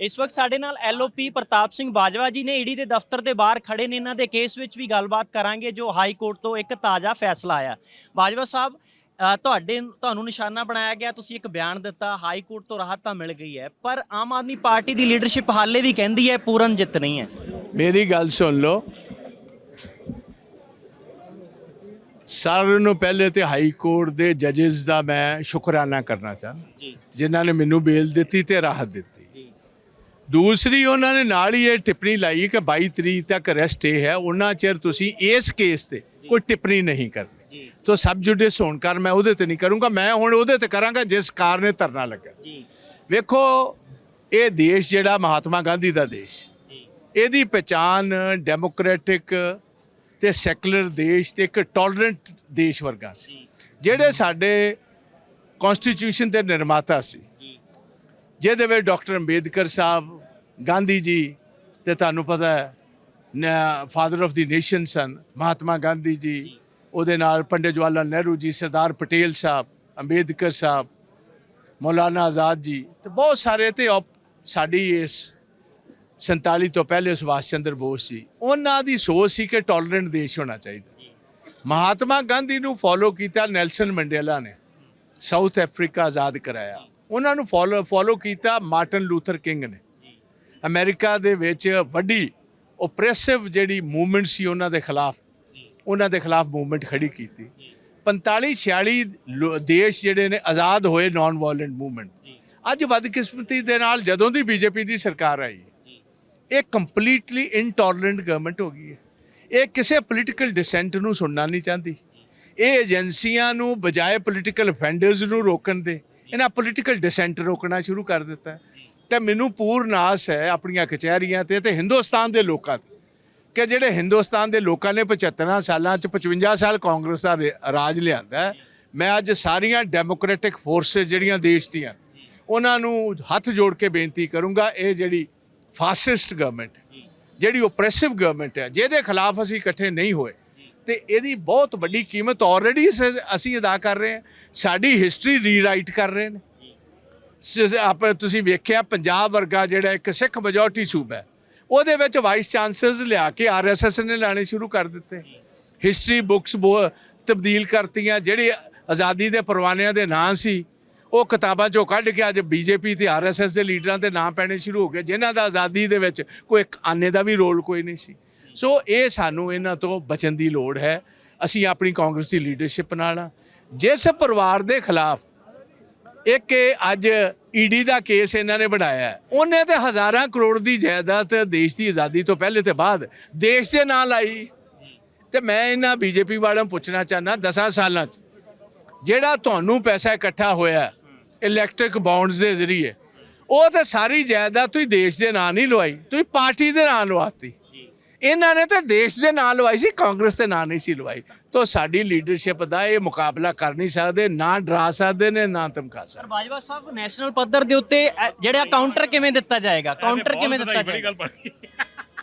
ਇਸ ਵਕਤ ਸਾਡੇ ਨਾਲ ਐਲਓਪੀ ਪ੍ਰਤਾਪ ਸਿੰਘ ਬਾਜਵਾ ਜੀ ਨੇ ਈਡੀ ਦੇ ਦਫ਼ਤਰ ਦੇ ਬਾਹਰ ਖੜੇ ਨੇ। ਇਹਨਾਂ ਦੇ ਕੇਸ ਵਿੱਚ ਵੀ ਗੱਲਬਾਤ ਕਰਾਂਗੇ ਜੋ ਹਾਈ ਕੋਰਟ ਤੋਂ ਇੱਕ ਤਾਜ਼ਾ ਫੈਸਲਾ ਆਇਆ। ਬਾਜਵਾ ਸਾਹਿਬ ਤੁਹਾਡੇ ਤੁਹਾਨੂੰ ਨਿਸ਼ਾਨਾ ਬਣਾਇਆ ਗਿਆ ਤੁਸੀਂ ਇੱਕ ਬਿਆਨ ਦਿੱਤਾ ਹਾਈ ਕੋਰਟ ਤੋਂ ਰਾਹਤ ਤਾਂ ਮਿਲ ਗਈ ਹੈ ਪਰ ਆਮ ਆਦਮੀ ਪਾਰਟੀ ਦੀ ਲੀਡਰਸ਼ਿਪ ਹਾਲੇ ਵੀ ਕਹਿੰਦੀ ਹੈ ਪੂਰਨ ਜਿੱਤ ਨਹੀਂ ਹੈ। ਮੇਰੀ ਗੱਲ ਸੁਣ ਲਓ। ਸਾਰਿਆਂ ਨੂੰ ਪਹਿਲੇ ਤੇ ਹਾਈ ਕੋਰਟ ਦੇ ਜੱਜਸ ਦਾ ਮੈਂ ਸ਼ੁਕਰਾਨਾ ਕਰਨਾ ਚਾਹੁੰਦਾ। ਜਿਨ੍ਹਾਂ ਨੇ ਮੈਨੂੰ ਬੇਲ ਦਿੱਤੀ ਤੇ ਰਾਹਤ ਦਿੱਤੀ। ਦੂਸਰੀ ਉਹਨਾਂ ਨੇ ਨਾਲ ਹੀ ਇਹ ਟਿੱਪਣੀ ਲਾਈ ਕਿ 22 ਤਰੀਕ ਤੱਕ ਅਰੈਸਟ ਹੈ ਉਹਨਾਂ ਚਿਰ ਤੁਸੀਂ ਇਸ ਕੇਸ ਤੇ ਕੋਈ ਟਿੱਪਣੀ ਨਹੀਂ ਕਰਨੀ। ਤੋ ਸਬ ਜੁਡਿਸ ਹੋਣ ਕਰ ਮੈਂ ਉਹਦੇ ਤੇ ਨਹੀਂ ਕਰੂੰਗਾ ਮੈਂ ਹੁਣ ਉਹਦੇ ਤੇ ਕਰਾਂਗਾ ਜਿਸ ਕਾਰ ਨੇ ਧਰਨਾ ਲੱਗਾ। ਜੀ। ਵੇਖੋ ਇਹ ਦੇਸ਼ ਜਿਹੜਾ ਮਹਾਤਮਾ ਗਾਂਧੀ ਦਾ ਦੇਸ਼ ਜੀ। ਇਹਦੀ ਪਛਾਣ ਡੈਮੋਕ੍ਰੈਟਿਕ ਤੇ ਸੈਕੂਲਰ ਦੇਸ਼ ਤੇ ਇੱਕ ਟੋਲਰੈਂਟ ਦੇਸ਼ ਵਰਗਾ ਸੀ। ਜਿਹੜੇ ਸਾਡੇ ਕਨਸਟੀਟਿਊਸ਼ਨ ਦੇ ਨਿਰਮਾਤਾ ਸੀ ਜੀ। ਜਿਹਦੇ ਵਿੱਚ ਡਾਕਟਰ ਅੰਬੇਦਕਰ ਸਾਹਿਬ ਗਾਂਧੀ ਜੀ ਤੇ ਤੁਹਾਨੂੰ ਪਤਾ ਹੈ ਫਾਦਰ ਆਫ ਦੀ ਨੇਸ਼ਨ ਸਨ, ਮਹਾਤਮਾ ਗਾਂਧੀ ਜੀ। ਉਹਦੇ ਨਾਲ ਪੰਡਿਤ ਜਵਾਹਰ ਲਾਲ ਨਹਿਰੂ ਜੀ, ਸਰਦਾਰ ਪਟੇਲ ਸਾਹਿਬ, ਅੰਬੇਦਕਰ ਸਾਹਿਬ, ਮੌਲਾਨਾ ਆਜ਼ਾਦ ਜੀ ਤੇ ਬਹੁਤ ਸਾਰੇ ਤੇ ਆਪ- ਸਾਡੀ ਇਸ 47 ਤੋਂ ਪਹਿਲੇ ਸੁਭਾਸ਼ ਚੰਦਰ ਬੋਸ ਜੀ। ਉਹਨਾਂ ਦੀ ਸੋਚ ਸੀ ਕਿ ਟੋਲਰੈਂਟ ਦੇਸ਼ ਹੋਣਾ ਚਾਹੀਦਾ। ਮਹਾਤਮਾ ਗਾਂਧੀ ਨੂੰ ਫੋਲੋ ਕੀਤਾ ਨੈਲਸਨ ਮੰਡੇਲਾ ਨੇ। ਸਾਊਥ ਅਫਰੀਕਾ ਆਜ਼ਾਦ ਕਰਾਇਆ। ਉਹਨਾਂ ਨੂੰ ਫੋਲੋ ਫੋਲੋ ਕੀਤਾ ਮਾਰਟਨ ਲੂਥਰ ਕਿੰਗ ਨੇ। ਅਮਰੀਕਾ ਦੇ ਵਿੱਚ ਵੱਡੀ ਓਪਰੈਸਿਵ ਜਿਹੜੀ ਮੂਵਮੈਂਟ ਸੀ ਉਹਨਾਂ ਦੇ ਖਿਲਾਫ, ਉਹਨਾਂ ਦੇ ਖਿਲਾਫ ਮੂਵਮੈਂਟ ਖੜੀ ਕੀਤੀ। 45 46 ਦੇਸ਼ ਜਿਹੜੇ ਨੇ ਆਜ਼ਾਦ ਹੋਏ ਨਾਨ ਵਾਇਲੈਂਟ ਮੂਵਮੈਂਟ ਅੱਜ ਬਦਕਿਸਮਤੀ ਦੇ ਨਾਲ ਜਦੋਂ ਦੀ ਬੀਜੇਪੀ ਦੀ ਸਰਕਾਰ ਆਈ, ਇਹ ਕੰਪਲੀਟਲੀ ਇਨਟੋਲਰੈਂਟ ਗਵਰਨਮੈਂਟ ਹੋ ਗਈ ਹੈ। ਇਹ ਕਿਸੇ ਪੋਲੀਟੀਕਲ ਡਿਸੈਂਟ ਨੂੰ ਸੁਣਨਾ ਨਹੀਂ ਚਾਹੁੰਦੀ। ਇਹ ਏਜੰਸੀਆਂ ਨੂੰ ਬਜਾਏ ਪੋਲੀਟੀਕਲ ਫੈਂਡਰਸ ਨੂੰ ਰੋਕਣ ਦੇ, ਇਹਨਾਂ ਪੋਲੀਟੀਕਲ ਡਿਸੈਂਟ ਰੋਕਣਾ ਸ਼ੁਰੂ ਕਰ ਦਿੱਤਾ। ਤੇ ਮੈਨੂੰ ਪੂਰਨ ਆਸ ਹੈ ਆਪਣੀਆਂ ਕਚਹਿਰੀਆਂ ਤੇ ਤੇ ਹਿੰਦੁਸਤਾਨ ਦੇ ਲੋਕਾਂ ਤੇ ਕਿ ਜਿਹੜੇ ਹਿੰਦੁਸਤਾਨ ਦੇ ਲੋਕਾਂ ਨੇ 75 ਸਾਲਾਂ ਚ 55 ਸਾਲ ਕਾਂਗਰਸ ਦਾ ਰੇ- ਰਾਜ ਲਿਆਂਦਾ ਮੈਂ ਅੱਜ ਸਾਰੀਆਂ ਡੈਮੋਕ੍ਰੈਟਿਕ ਫੋਰਸਸ ਜਿਹੜੀਆਂ ਦੇਸ਼ ਦੀਆਂ, ਉਹਨਾਂ ਨੂੰ ਹੱਥ ਜੋੜ ਕੇ ਬੇਨਤੀ ਕਰੂੰਗਾ, ਇਹ ਜਿਹੜੀ ਫਾਸਿਸਟ ਗਵਰਨਮੈਂਟ ਜਿਹੜੀ ਓਪਰੈਸਿਵ ਗਵਰਨਮੈਂਟ ਹੈ, ਜਿਹਦੇ ਖਿਲਾਫ ਅਸੀਂ ਇਕੱਠੇ ਨਹੀਂ ਹੋਏ, ਤੇ ਇਹਦੀ ਬਹੁਤ ਵੱਡੀ ਕੀਮਤ ਆਲਰੇਡੀ ਅਸੀਂ ਅਦਾ ਕਰ ਰਹੇ ਹਾਂ। ਸਾਡੀ ਹਿਸਟਰੀ ਰੀਰਾਈਟ ਕਰ ਰਹੇ ਨੇ। ਸ- ਆਪ ਤੁਸੀਂ ਵੇਖਿਆ, ਪੰਜਾਬ ਵਰਗਾ ਜਿਹੜਾ ਇੱਕ ਸਿੱਖ ਮੈਜੋਰਟੀ ਸੂਬਾ ਹੈ, ਉਹਦੇ ਵਿੱਚ ਵਾਈਸ ਚਾਂਸਲਰਸ ਲਿਆ ਕੇ ਆਰਐਸਐਸ ਨੇ ਲਾਣੇ ਸ਼ੁਰੂ ਕਰ ਦਿੱਤੇ। ਹਿਸਟਰੀ ਬੁੱਕਸ ਤਬਦੀਲ ਕਰਤੀਆਂ, ਜਿਹੜੇ ਆਜ਼ਾਦੀ ਦੇ ਪਰਵਾਨਿਆਂ ਦੇ ਨਾਂ ਸੀ, ਉਹ ਕਿਤਾਬਾਂ ਚੋਂ ਕੱਢ ਕੇ ਅੱਜ ਬੀਜੇਪੀ ਤੇ ਆਰਐਸਐਸ ਦੇ ਲੀਡਰਾਂ ਦੇ ਨਾਂ ਪੈਣੇ ਸ਼ੁਰੂ ਹੋ ਗਏ, ਜਿਨ੍ਹਾਂ ਦਾ ਆਜ਼ਾਦੀ ਦੇ ਵਿੱਚ ਕੋਈ ਇੱਕ ਆਨੇ ਦਾ ਵੀ ਰੋਲ ਕੋਈ ਨਹੀਂ ਸੀ। ਸੋ ਇਹ ਸਾਨੂੰ ਇਹਨਾਂ ਤੋਂ ਬਚਣ ਦੀ ਲੋੜ ਹੈ। ਅਸੀਂ ਆਪਣੀ ਕਾਂਗਰਸ ਦੀ ਲੀਡਰਸ਼ਿਪ ਨਾਲ ਜਿਸ ਪਰਿਵਾਰ ਦੇ ਖਿਲਾਫ ਇੱਕ ਇਹ ਅੱਜ ਈਡੀ ਦਾ ਕੇਸ ਇਹਨਾਂ ਨੇ ਬਣਾਇਆ। ਉਹਨੇ ਤੇ ਹਜ਼ਾਰਾਂ ਕਰੋੜ ਦੀ ਜਾਇਦਾਦ ਦੇਸ਼ ਦੀ ਆਜ਼ਾਦੀ ਤੋਂ ਪਹਿਲੇ ਤੇ ਬਾਅਦ ਦੇਸ਼ ਦੇ ਨਾਂ ਲਾਈ। ਤੇ ਮੈਂ ਇਹਨਾਂ ਬੀਜੇਪੀ ਵਾਲਿਆਂ ਨੂੰ ਪੁੱਛਣਾ ਚਾਹਨਾ 10 ਸਾਲਾਂ 'ਚ ਜਿਹੜਾ ਤੁਹਾਨੂੰ ਪੈਸਾ ਇਕੱਠਾ ਹੋਇਆ ਇਲੈਕਟ੍ਰਿਕ ਬੌਂਡਸ ਦੇ ਜ਼ਰੀਏ ਉਹ ਤੇ ਸਾਰੀ ਜਾਇਦਾਦ ਤੁਸੀਂ ਦੇਸ਼ ਦੇ ਨਾਂ ਨਹੀਂ ਲਵਾਈ ਤੁਸੀਂ ਪਾਰਟੀ ਦੇ ਨਾਂ ਲਵਾਤੀ। ਇਹਨਾਂ ਨੇ ਤਾਂ ਦੇਸ਼ ਦੇ ਨਾਂ ਲਵਾਈ ਸੀ ਕਾਂਗਰਸ ਦੇ ਨਾਂ ਨਹੀਂ ਸੀ ਲਵਾਈ। ਤੋਂ ਸਾਡੀ ਲੀਡਰਸ਼ਿਪ ਦਾ ਇਹ ਮੁਕਾਬਲਾ ਕਰ ਨਹੀਂ ਸਕਦੇ ਨਾ ਡਰਾ ਸਕਦੇ ਨੇ ਨਾ ਧਮਕਾ ਸਕਦੇ। ਸਰ ਬਾਜਵਾ ਸਾਹਿਬ ਨੈਸ਼ਨਲ ਪੱਧਰ ਦੇ ਉੱਤੇ ਜਿਹੜਾ ਕਾਊਂਟਰ ਕਿਵੇਂ ਦਿੱਤਾ ਜਾਏਗਾ? ਕਾਊਂਟਰ ਕਿਵੇਂ ਦਿੱਤਾ ਜਾਏਗਾ?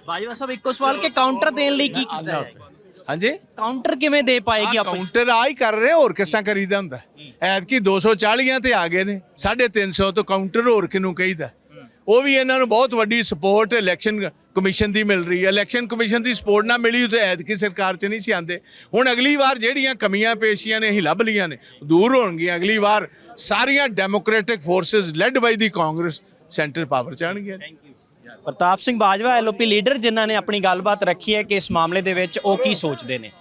ਬਾਜਵਾ ਸਾਹਿਬ ਇੱਕੋ ਸਵਾਲ ਕਿ ਕਾਊਂਟਰ ਦੇਣ ਲਈ ਕੀ ਕੀਤਾ ਜਾਏਗਾ? ਹਾਂਜੀ? ਕਾਊਂਟਰ ਕਿਵੇਂ ਦੇ ਪਾਏਗੀ ਆਪਣੀ? ਕਾਊਂਟਰ ਆ ਹੀ ਕਰ ਰਹੇ ਹੋਰ ਕਿਸ ਤਰ੍ਹਾਂ ਕਰੀਦਾ ਹੁੰਦਾ? ਐਤਕੀ 240 ਤੇ ਆ ਗਏ ਨੇ 350 ਤੋਂ ਕਾਊਂਟਰ ਹੋਰ ਕਿਨੂੰ ਕਹੀਦਾ? ਉਹ ਵੀ ਇਹਨਾਂ ਨੂੰ ਬਹੁਤ ਵੱਡੀ ਸਪੋਰਟ ਇਲੈਕਸ਼ਨ ਕਮਿਸ਼ਨ ਦੀ ਮਿਲ ਰਹੀ ਹੈ। ਇਲੈਕਸ਼ਨ ਕਮਿਸ਼ਨ ਦੀ ਸਪੋਰਟ ਨਾ ਮਿਲੀ ਤੇ ਐਤਕੀ ਸਰਕਾਰ 'ਚ ਨਹੀਂ ਸੀ ਆਂਦੇ ਹੁਣ ਅਗਲੀ ਵਾਰ ਜਿਹੜੀਆਂ ਕਮੀਆਂ ਪੇਸ਼ੀਆਂ ਨੇ ਅਸੀਂ ਲੱਭ ਲੀਆਂ ਨੇ, ਦੂਰ ਹੋਣਗੀਆਂ। ਅਗਲੀ ਵਾਰ ਸਾਰੀਆਂ democratic forces led by the Congress centre power ਚ ਆਉਣਗੀਆਂ। ਪ੍ਰਤਾਪ ਸਿੰਘ ਬਾਜਵਾ ਐਲਓਪੀ ਲੀਡਰ ਜਿਨ੍ਹਾਂ ਨੇ ਆਪਣੀ ਗੱਲਬਾਤ ਰੱਖੀ ਹੈ ਕਿ ਇਸ ਮਾਮਲੇ ਦੇ ਵਿੱਚ ਉਹ ਕੀ ਸੋਚਦੇ ਨੇ?